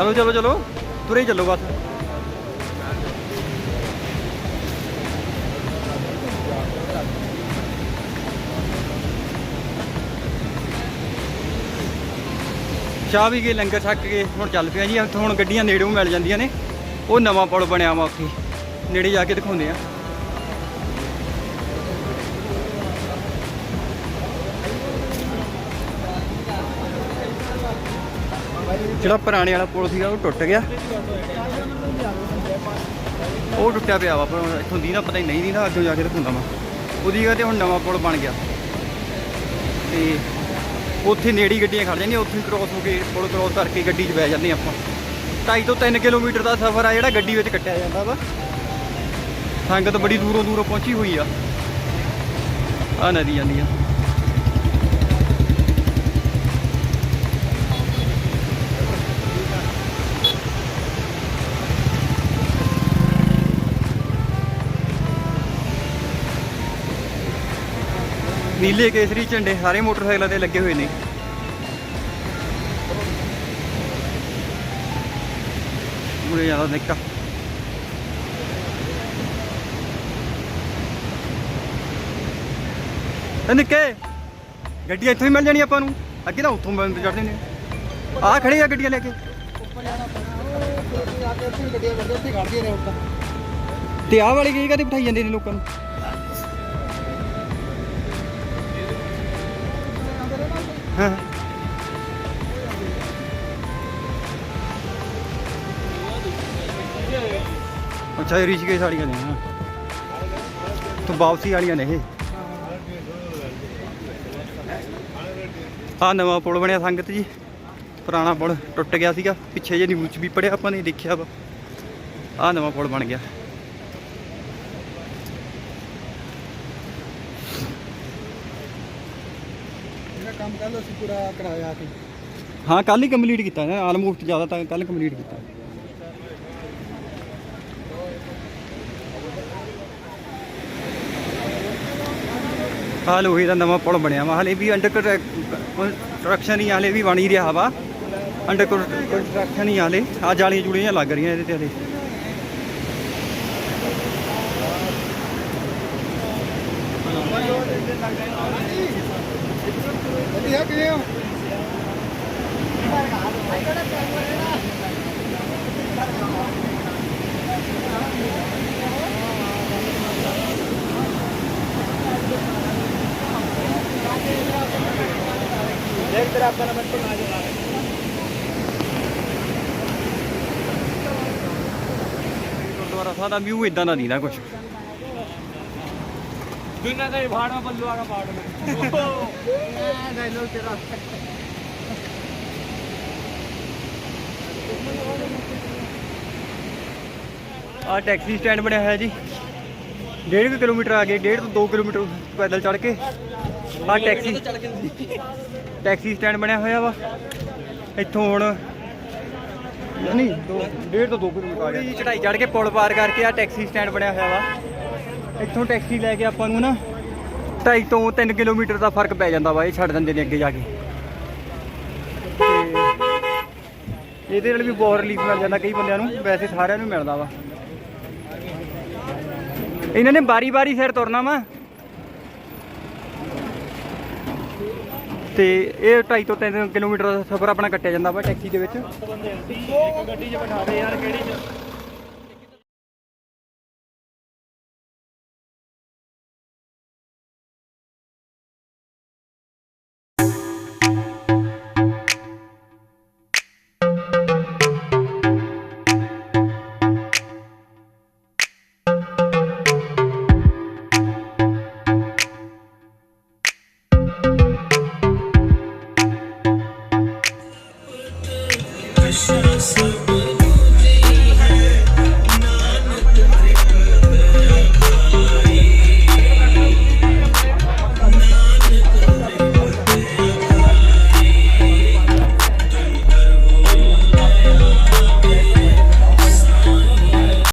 ਚਲੋ ਚਲੋ ਚਲੋ। ਤੁਰੇ ਚੱਲੋ ਬਸ। ਚਾਹ ਵੀ ਗਏ ਲੰਗਰ ਛੱਕ ਕੇ ਹੁਣ ਚੱਲ ਪਿਆ ਜੀ। ਹੁਣ ਗੱਡੀਆਂ ਨੇੜੇੋਂ ਮਿਲ ਜਾਂਦੀਆਂ ਨੇ। ਉਹ ਨਵਾਂ ਪੁਲ ਬਣਿਆ ਵਾ ਉੱਥੇ। ਨੇੜੇ ਜਾ ਕੇ ਦਿਖਾਉਂਦੇ ਆ। ਜਿਹੜਾ ਪੁਰਾਣੇ ਵਾਲਾ ਪੁਲ ਸੀਗਾ ਉਹ ਟੁੱਟ ਗਿਆ। ਉਹ ਟੁੱਟਿਆ ਪਿਆ ਵਾ, ਪਰ ਇੱਥੋਂ ਦੀ ਨਾ ਪਤਾ ਹੀ ਨਹੀਂ ਦੀ ਨਾ, ਅੱਗੇ ਜਾ ਕੇ ਦਿਖਾਉਂਦਾ ਵਾ। ਉਹਦੀ ਜਗ੍ਹਾ ਤੇ ਹੁਣ ਨਵਾਂ ਪੁਲ ਬਣ ਗਿਆ। ਤੇ ਉੱਥੇ ਨੇੜੀ ਗੱਡੀਆਂ ਖੜ ਜਾਂਦੀਆਂ, ਉੱਥੇ ਕ੍ਰੋਸ ਹੋ ਕੇ ਪੁਲ ਕ੍ਰੋਸ ਕਰਕੇ ਗੱਡੀ 'ਚ ਬਹਿ ਜਾਂਦੇ ਆਪਾਂ। ਢਾਈ ਤੋਂ 3 ਕਿਲੋਮੀਟਰ ਦਾ ਸਫ਼ਰ ਆ, ਜਿਹੜਾ ਗੱਡੀ ਵਿੱਚ ਕੱਟਿਆ ਜਾਂਦਾ ਵਾ। ਸੰਗਤ ਬੜੀ ਦੂਰੋਂ ਦੂਰੋਂ ਪਹੁੰਚੀ ਹੋਈ ਆ। ਆ ਨਦੀ ਜਾਂਦੀ ਆ। ਨੀਲੇ ਕੇਸਰੀ ਝੰਡੇ ਸਾਰੇ ਮੋਟਰਸਾਈਕਲਾਂ ਤੇ ਲੱਗੇ ਹੋਏ ਨੇ। ਮੁਰੇ ਜ਼ਿਆਦਾ ਨਿੱਕਾ। ਇਹ ਨਿੱਕੇ, ਗੱਡੀਆਂ ਇੱਥੋਂ ਹੀ ਮਿਲ ਜਾਣੀ ਆਪਾਂ ਨੂੰ। ਅੱਗੇ ਤਾਂ ਉੱਥੋਂ ਬੰਦ ਚੜਦੇ ਨੇ। ਆ ਖੜੇ ਆ ਗੱਡੀਆਂ ਲੈ ਕੇ। ਤੇ ਆਹ ਵਾਲੀ ਗਈ ਕਦੇ ਬਿਠਾਈ ਜਾਂਦੇ ਨੇ ਲੋਕਾਂ ਨੂੰ। ਅੱਛਾ, ਇਹ ਰਿਸ਼ੀਕੇਸ਼ ਵਾਲੀਆਂ ਨੇ, ਹਾਂ। ਤੋਂ ਵਾਪਸੀ ਵਾਲੀਆਂ ਨੇ ਇਹ। ਆ ਨਵਾਂ ਪੁਲ ਬਣਿਆ ਸੰਗਤ ਜੀ। ਪੁਰਾਣਾ ਪੁਲ ਟੁੱਟ ਗਿਆ ਸੀਗਾ। ਪਿੱਛੇ ਜੇ ਨਿਊਜ਼ ਵੀ ਪੜਿਆ ਆਪਾਂ ਨੇ, ਦੇਖਿਆ ਵਾ। ਆ ਨਵਾਂ ਪੁਲ ਬਣ ਗਿਆ। ਕੰਮ ਕੱਲ ਅਸੀਂ ਪੂਰਾ ਕਰਾਇਆ ਸੀ ਹਾਂ ਕੱਲ ਹੀ ਕੰਪਲੀਟ ਕੀਤਾ ਨਾ ਆਲਮੋਸਟ ਜ਼ਿਆਦਾ ਤਾਂ ਕੱਲ ਕੰਪਲੀਟ ਕੀਤਾ। ਹਾਲ ਲੋਹੇ ਦਾ ਨਵਾਂ ਪੁਲ ਬਣਿਆ ਵਾ। ਹਲੇ ਵੀ ਅੰਡਰ ਕੰਸਟਰਕਸ਼ਨ ਹੀ ਹਲੇ ਵੀ ਬਣ ਹੀ ਰਿਹਾ ਵਾ। ਅੰਡਰ ਕੰਸਟਰਕਸ਼ਨ ਹੀ ਹਲੇ। ਆ ਜਾਲੀਆਂ ਜੁੜੀਆਂ ਲੱਗ ਰਹੀਆਂ ਇਹਦੇ ਤੇ ਹਲੇ। ਵਧੀਆ ਕਿਵੇਂ ਹੋ ਦੇਖ ਤੇਰਾ ਆਪਣਾ ਨੰਬਰ ਨਾ ਜਾ ਗੁਰਦੁਆਰਾ ਸਾਹਿਬ ਦਾ ਵਿਊ ਇਦਾਂ ਦਾ ਨਹੀਂ ਨਾ ਕੁਝ दुनिया का भाड़ में बल्लुआ का भाड़ में डायलॉग तेरा ਆ ਟੈਕਸੀ ਸਟੈਂਡ ਬਣਿਆ ਹੋਇਆ ਜੀ 1.5 ਕਿਲੋਮੀਟਰ ਆ ਗਏ 1.5 ਤੋਂ 2 ਕਿਲੋਮੀਟਰ ਪੈਦਲ ਚੜ ਕੇ ਆ ਟੈਕਸੀ ਟੈਕਸੀ ਸਟੈਂਡ ਬਣਿਆ ਹੋਇਆ ਵਾ ਇੱਥੋਂ ਹੁਣ ਨਹੀਂ 1.5 ਤੋਂ 2 ਕਿਲੋਮੀਟਰ ਆ ਗਿਆ ਚੜਾਈ ਚੜ ਕੇ ਪੁਲ ਪਾਰ ਕਰਕੇ ਆ ਟੈਕਸੀ ਸਟੈਂਡ ਬਣਿਆ ਹੋਇਆ ਵਾ ਇੱਥੋਂ ਟੈਕਸੀ ਲੈ ਕੇ ਆਪਾਂ ਨੂੰ ਨਾ 2.5 ਤੋਂ 3 ਕਿਲੋਮੀਟਰ ਦਾ ਫ਼ਰਕ ਪੈ ਜਾਂਦਾ ਵਾ ਇਹ ਛੱਡ ਦਿੰਦੇ ਨੇ ਅੱਗੇ ਜਾ ਕੇ। ਇਹਦੇ ਨਾਲ ਵੀ ਬਹੁਤ ਰਿਲੀਫ ਮਿਲ ਜਾਂਦਾ ਕਈ ਬੰਦਿਆਂ ਨੂੰ, ਵੈਸੇ ਸਾਰਿਆਂ ਨੂੰ ਮਿਲਦਾ ਵਾ। ਇਹਨਾਂ ਨੇ ਬਾਰੀ-ਬਾਰੀ ਸਿਰ ਤੁਰਨਾ ਵਾ। ਤੇ ਇਹ 2.5 ਤੋਂ 3 ਕਿਲੋਮੀਟਰ ਦਾ ਸਫ਼ਰ ਆਪਣਾ ਕੱਟਿਆ ਜਾਂਦਾ ਵਾ ਟੈਕਸੀ ਦੇ ਵਿੱਚ। ਗੱਡੀ 'ਚ ਬਿਠਾ ਯਾਰ ਕਿਹੜੀ 'ਚ aşağısı